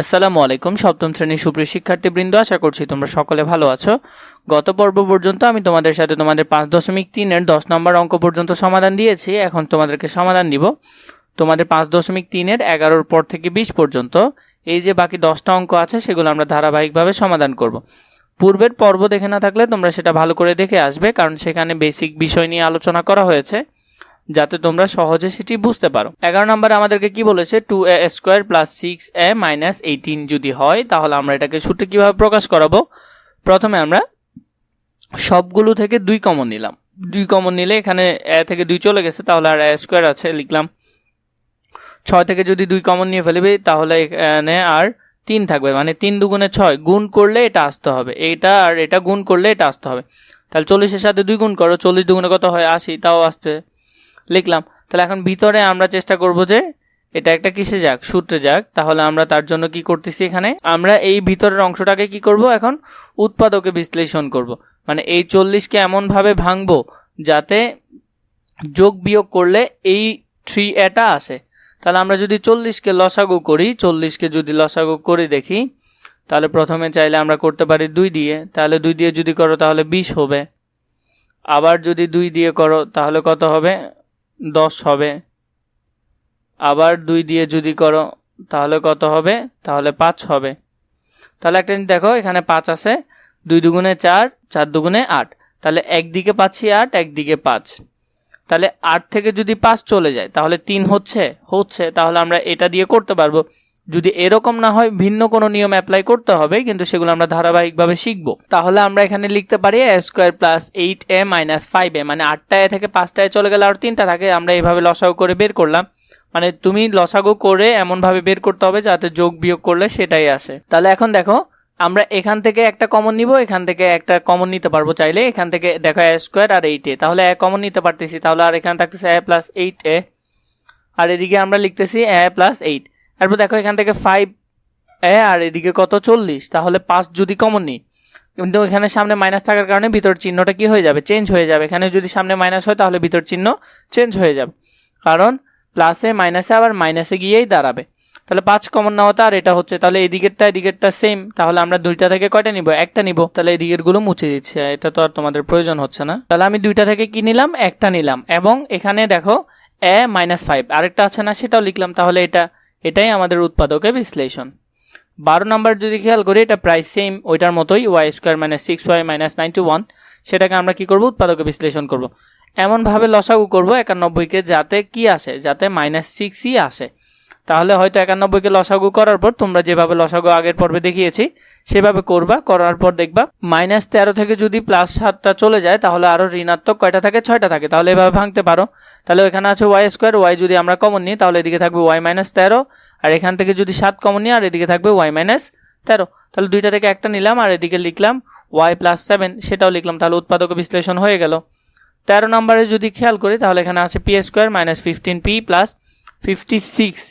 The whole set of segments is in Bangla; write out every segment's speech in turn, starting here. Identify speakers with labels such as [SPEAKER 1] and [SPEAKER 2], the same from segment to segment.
[SPEAKER 1] আসসালামু আলাইকুম, সপ্তম শ্রেণির সুপ্রিয় শিক্ষার্থীবৃন্দ, আশা করছি তোমরা সকলে ভালো আছো। গত পর্ব পর্যন্ত আমি তোমাদের সাথে তোমাদের পাঁচ দশমিক তিনের দশ নম্বর অঙ্ক পর্যন্ত সমাধান দিয়েছি, এখন তোমাদেরকে সমাধান দিব। তোমাদের পাঁচ দশমিক তিনের এগারোর পর থেকে বিশ পর্যন্ত, এই যে বাকি দশটা অঙ্ক আছে, সেগুলো আমরা ধারাবাহিকভাবে সমাধান করব। পূর্বের পর্ব দেখে না থাকলে তোমরা সেটা ভালো করে দেখে আসবে, কারণ সেখানে বেসিক বিষয় নিয়ে আলোচনা করা হয়েছে। যাতে তোমরা সহজে সেটি বুঝতে পারো। এগারো নম্বরে আমাদেরকে কি বলেছে? Two A square plus six A minus eighteen যদি হয়, তাহলে আমরা এটাকে সূত্রে কীভাবে প্রকাশ করাবো? প্রথমে আমরা সবগুলো থেকে দুই কমন নিলাম। দুই কমন নিলে এখানে এ থেকে দুই চলে গেছে, তাহলে আর এ স্কোয়ার আছে, লিখলাম। ছয় থেকে যদি দুই কমন নিয়ে ফেলবি, তাহলে এখানে আর তিন থাকবে মানে তিন দুগুণে ছয়। গুণ করলে এটা আসতে হবে। এটা আর এটা গুণ করলে এটা আসতে হবে। তাহলে চল্লিশের সাথে দুই গুণ করো, চল্লিশ দুগুণে কত হয়? আশি, তাও আসছে। লিখলাম। তাহলে এখন ভিতরে আমরা চেষ্টা করব যে এটা একটা কিসে যাক? সূত্রে যাক। তাহলে আমরা তার জন্য কি করতেছি এখানে? আমরা এই ভিতরের অংশটাকে কি করব এখন? উৎপাদকে বিশ্লেষণ করব। মানে এই চল্লিশকে এমনভাবে ভাঙবো যাতে যোগ বিয়োগ করলে এই থ্রি এটা আসে। তাহলে আমরা যদি চল্লিশকে লসাগু করি, চল্লিশকে যদি লসাগু করে দেখি, তাহলে প্রথমে চাইলে আমরা করতে পারি দুই দিয়ে। তাহলে দুই দিয়ে যদি করো, তাহলে বিশ হবে। আবার যদি দুই দিয়ে করো, তাহলে কত হবে? দশ হবে। আবার দুই দিয়ে যদি করো, তাহলে কত হবে? তাহলে পাঁচ হবে। তাহলে একটা জিনিস দেখো, এখানে পাঁচ আছে। দুই দুগুণে চার চার দুগুণে আট। তাহলে একদিকে পাচ্ছি আট, একদিকে পাঁচ। তাহলে আট থেকে যদি পাঁচ চলে যায়, তাহলে তিন হচ্ছে? হচ্ছে। তাহলে আমরা এটা দিয়ে করতে পারব। যদি এরকম না হয়, ভিন্ন কোনো নিয়ম অ্যাপ্লাই করতে হবে, কিন্তু সেগুলো আমরা ধারাবাহিকভাবে শিখব। তাহলে আমরা এখানে লিখতে পারি A square plus eight A minus five A মানে আটটা এ থেকে পাঁচটায় চলে গেলে, আর তিনটা থাকে আমরা এইভাবে লসাগু করে বের করলাম। মানে তুমি লসাগু করে এমনভাবে বের করতে হবে, যাতে যোগ বিয়োগ করলে সেটাই আসে। তাহলে এখন দেখো, আমরা এখান থেকে একটা কমন নিব, এখান থেকে একটা কমন নিতে পারব চাইলে। এখান থেকে দেখো এ স্কোয়ার আর এইট এ তাহলে এ কমন নিতে পারতেছি। তাহলে আর এখানে থাকতেছে এ প্লাস এইট এ আর এদিকে আমরা লিখতেছি এ প্লাস এইট তারপর দেখো এখান থেকে ফাইভ এ আর এদিকে কত? চল্লিশ। তাহলে পাঁচ যদি কমন নিই, কিন্তু এখানে সামনে মাইনাস থাকার কারণে ভিতর চিহ্নটা কি হয়ে যাবে? চেঞ্জ হয়ে যাবে। এখানে যদি সামনে মাইনাস হয়, তাহলে ভিতর চিহ্ন চেঞ্জ হয়ে যাবে। কারণ প্লাসে মাইনাসে আবার মাইনাসে গিয়েই দাঁড়াবে। তাহলে পাঁচ কমন নেওয়াতে আর এটা হচ্ছে। তাহলে এই দিকেরটা এদিকেরটা সেম তাহলে আমরা দুইটা থেকে কয়টা নিব? একটা নিব। তাহলে এই দিকেরগুলো মুছে দিচ্ছে। এটা তো আর তোমাদের প্রয়োজন হচ্ছে না। তাহলে আমি দুইটা থেকে কি নিলাম? একটা নিলাম। এবং এখানে দেখো এ মাইনাস ফাইভ আরেকটা আছে না, সেটাও লিখলাম। তাহলে এটা এটাই আমাদের উৎপাদকের বিশ্লেষণ। বারো নাম্বার যদি খেয়াল করি, এটা প্রাইস সেম ওইটার মতোই Y square minus six Y minus ninety one সেটাকে আমরা কি করব? উৎপাদকে বিশ্লেষণ করব। এমনভাবে লসাগু করব একানব্বইকে, যাতে কি আসে? যাতে মাইনাস সিক্সই আসে। তাহলে হয়তো একানব্বইকে লসাগু করার পর তোমরা যেভাবে লসাগু আগের পর্বে দেখিয়েছি, সেভাবে করবা, করার পর দেখবা মাইনাস তেরো থেকে যদি প্লাস সাতটা চলে যায়, তাহলে আরও ঋণাত্মক কয়টা থাকে? ছয়টা থাকে। তাহলে এভাবে ভাঙতে পারো। তাহলে এখানে আছে ওয়াই স্কোয়ার ওয়াই যদি আমরা কমন নিই, তাহলে এদিকে থাকবে ওয়াই মাইনাস তেরো, আর এখান থেকে যদি সাত কমন নিই, আর এদিকে থাকবে ওয়াই মাইনাস তেরো। তাহলে দুইটা থেকে একটা নিলাম, আর এদিকে লিখলাম ওয়াই প্লাস সেভেন সেটাও লিখলাম। তাহলে উৎপাদক বিশ্লেষণ হয়ে গেল। তেরো নম্বরে যদি খেয়াল করি, তাহলে এখানে আছে P square minus fifteen P plus fifty six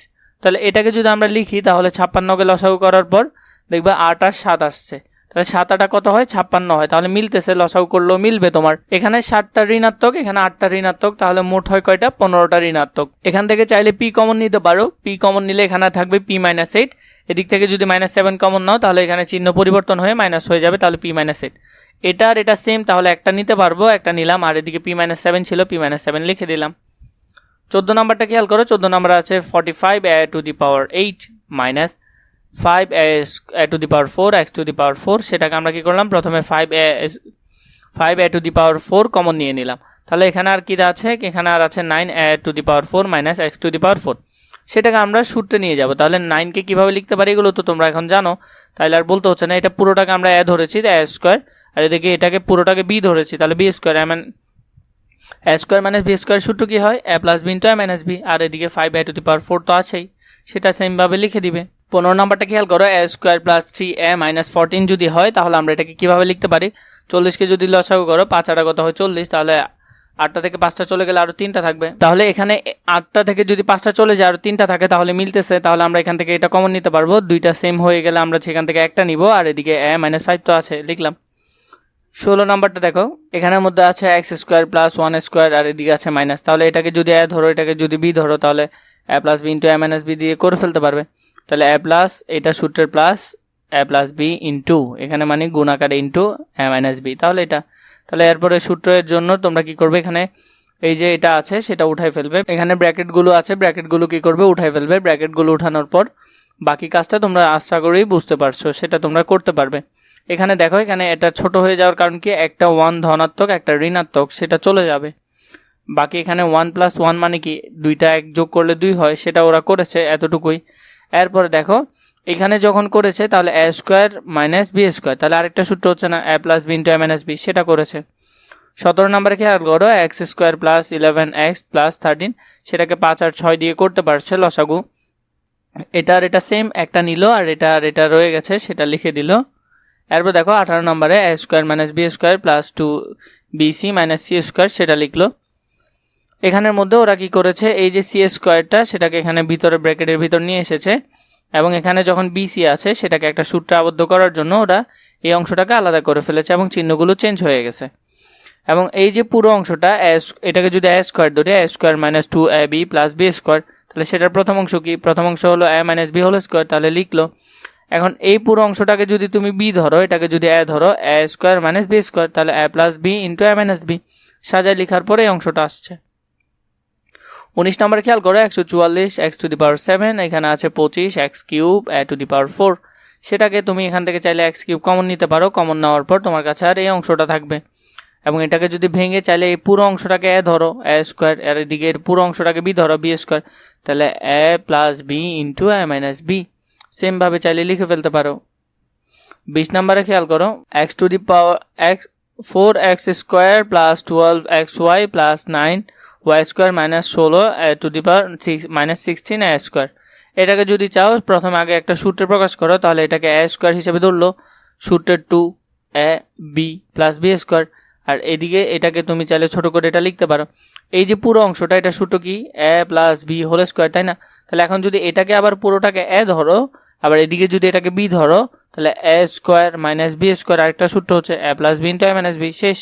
[SPEAKER 1] তাহলে এটাকে যদি আমরা লিখি, তাহলে ছাপ্পান্নকে লসাগু করার পর দেখবে আট আর সাত আসছে। তাহলে সাত আটা কত হয়? ছাপ্পান্ন হয়। তাহলে মিলতেছে, লসাগু করলেও মিলবে তোমার। এখানে সাতটা ঋণাত্মক, এখানে আটটা ঋণাত্মক, তাহলে মোট হয় কয়টা? পনেরোটা ঋণাত্মক। এখান থেকে চাইলে পি কমন নিতে পারো। পি কমন নিলে এখানে থাকবে পি মাইনাস এইট এদিক থেকে যদি মাইনাস সেভেন কমন নাও, তাহলে এখানে চিহ্ন পরিবর্তন হয়ে মাইনাস হয়ে যাবে, তাহলে পি মাইনাস এইট এটা আর এটা সেম তাহলে একটা নিতে পারব, একটা নিলাম, আর এদিকে পি মাইনাস সেভেন ছিল পি মাইনাস সেভেন লিখে দিলাম। চোদ্দ নাম্বারটা খেয়াল করো, চোদ্দ নাম্বার আছে forty five A to the power eight minus five A to the power four X to the power four সেটাকে আমরা কী করলাম? প্রথমে five A five A to the power four common নিয়ে নিলাম। তাহলে এখানে আর কী আছে? এখানে আর আছে nine A to the power four minus X to the power four সেটাকে আমরা সূত্রে নিয়ে যাব। তাহলে নাইনকে কীভাবে লিখতে পারি? এগুলো তো তোমরা এখন জানো। তাহলে আর বলতে হচ্ছে না, এটা পুরোটাকে আমরা এ ধরেছি এ স্কোয়ার আর এদিকে এটাকে পুরোটাকে বি ধরেছি, তাহলে B square M A square minus B square সূত্র কী হয়? A plus B into A minus B আর এদিকে five A to the power four তো আছেই। সেটা সেমভাবে লিখে দিবে। পনেরো নাম্বারটা খেয়াল করো A square plus three A minus fourteen যদি হয়, তাহলে আমরা এটাকে কীভাবে লিখতে পারি? চল্লিশকে যদি লসাগু করো, পাঁচ আটা কত হয়? চল্লিশ। তাহলে আটটা থেকে পাঁচটা চলে গেলে আরও তিনটা থাকবে। তাহলে এখানে আটটা থেকে যদি পাঁচটা চলে যায় আরও তিনটা থাকে, তাহলে মিলতেছে। তাহলে আমরা এখান থেকে এটা কমন নিতে পারব। দুইটা সেম হয়ে গেলে আমরা সেখান থেকে একটা নিব। আর এদিকে এ মাইনাস ফাইভ তো আছে। লিখলাম। ষোলো নাম্বারটা দেখো, এখানের মধ্যে আছে X square plus one square আর এদিকে আছে মাইনাস তাহলে এটাকে যদি এ ধরো, এটাকে যদি বি ধরো, তাহলে A plus B into A minus B দিয়ে করে ফেলতে পারবে। তাহলে এ প্লাস এটা সূত্রের plus A plus B into এখানে মানে গুণ আকারে ইন্টু এ মাইনাস বি তাহলে এটা, তাহলে এরপরে সূত্রের জন্য তোমরা কি করবে এখানে? এই যে এটা আছে, সেটা উঠাই ফেলবে। এখানে ব্র্যাকেটগুলো আছে ব্র্যাকেটগুলো কি করবে? উঠাই ফেলবে। ব্র্যাকেটগুলো উঠানোর পর বাকি কাজটা তোমরা আশা করেই বুঝতে পারছ, সেটা তোমরা করতে পারবে। এখানে দেখো, এখানে এটা ছোট হয়ে যাওয়ার কারণ কি? একটা ওয়ান ধনাত্মক, একটা ঋণাত্মক, সেটা চলে যাবে। বাকি এখানে ওয়ান প্লাস ওয়ান মানে কি? দুইটা এক যোগ করলে দুই হয়, সেটা ওরা করেছে এতটুকুই। এরপরে দেখো, এখানে যখন করেছে, তাহলে A square minus B square তাহলে আরেকটা সূত্র হচ্ছে না A plus B into A minus B সেটা করেছে। সতেরো নম্বরে খেয়াল করো X square plus eleven X plus thirteen সেটাকে পাঁচ আর ছয় দিয়ে করতে পারছে লসাগু। এটার এটা সেম একটা নিল আর এটা আর এটা রয়ে গেছে, সেটা লিখে দিল। এরপর দেখো আঠারো নম্বরে A square minus B square plus two BC minus C square সেটা লিখলো। এখানের মধ্যে ওরা কি করেছে, এই যে সি স্কোয়ারটা সেটাকে এখানে ভিতরে ব্র্যাকেটের ভিতর নিয়ে এসেছে। এবং এখানে যখন বিসি আছে, সেটাকে একটা সূত্রে আবদ্ধ করার জন্য ওরা এই অংশটাকে আলাদা করে ফেলেছে এবং চিহ্নগুলো চেঞ্জ হয়ে গেছে। এবং এই যে পুরো অংশটা এটাকে যদি এ স্কোয়ার ধরে A square minus two A B plus B square তাহলে সেটার প্রথম অংশ কি? প্রথম অংশ হলো A minus B whole square তাহলে লিখলো। এখন এই পুরো অংশটাকে যদি তুমি বি ধরো, এটাকে যদি এ ধরো A square minus B square তাহলে A plus B into A minus B সাজায় লেখার পরে এই অংশটা আসছে। উনিশ নম্বর খেয়াল করো, একশো চুয়াল্লিশ X to the power seven এখানে আছে পঁচিশ X cube A to the power four সেটাকে তুমি এখান থেকে চাইলে এক্স কিউব কমন নিতে পারো। কমন নেওয়ার পর তোমার কাছে আর এই অংশটা থাকবে। এবং এটাকে যদি ভেঙে চাইলে এই পুরো অংশটাকে এ ধরো, এ স্কোয়ার এর এদিকে এর পুরো অংশটাকে বি ধরো, বি স্কোয়ার তাহলে A plus B into A minus B সেমভাবে চাইলে লিখে ফেলতে পারো। বিশ নম্বরে খেয়াল করো X to the power X four X square plus twelve X Y plus nine Y square minus ষোলো to the power six minus sixteen A square এটাকে যদি চাও, প্রথমে আগে একটা সূত্রে প্রকাশ করো, তাহলে এটাকে এ স্কোয়ার হিসেবে ধরলো। সূত্রের two A B plus B square আর এদিকে এটাকে তুমি চাইলে ছোট করে এটা লিখতে পারো। এই যে পুরো অংশটা, এটা সূত্র কি? A plus B whole square, তাই না? তাহলে এখন যদি এটাকে আবার পুরোটাকে এ ধরো, আবার এদিকে যদি এটাকে বি ধরো, তাহলে A square minus B square, আরেকটা সূত্র হচ্ছে A plus B into A minus B, শেষ।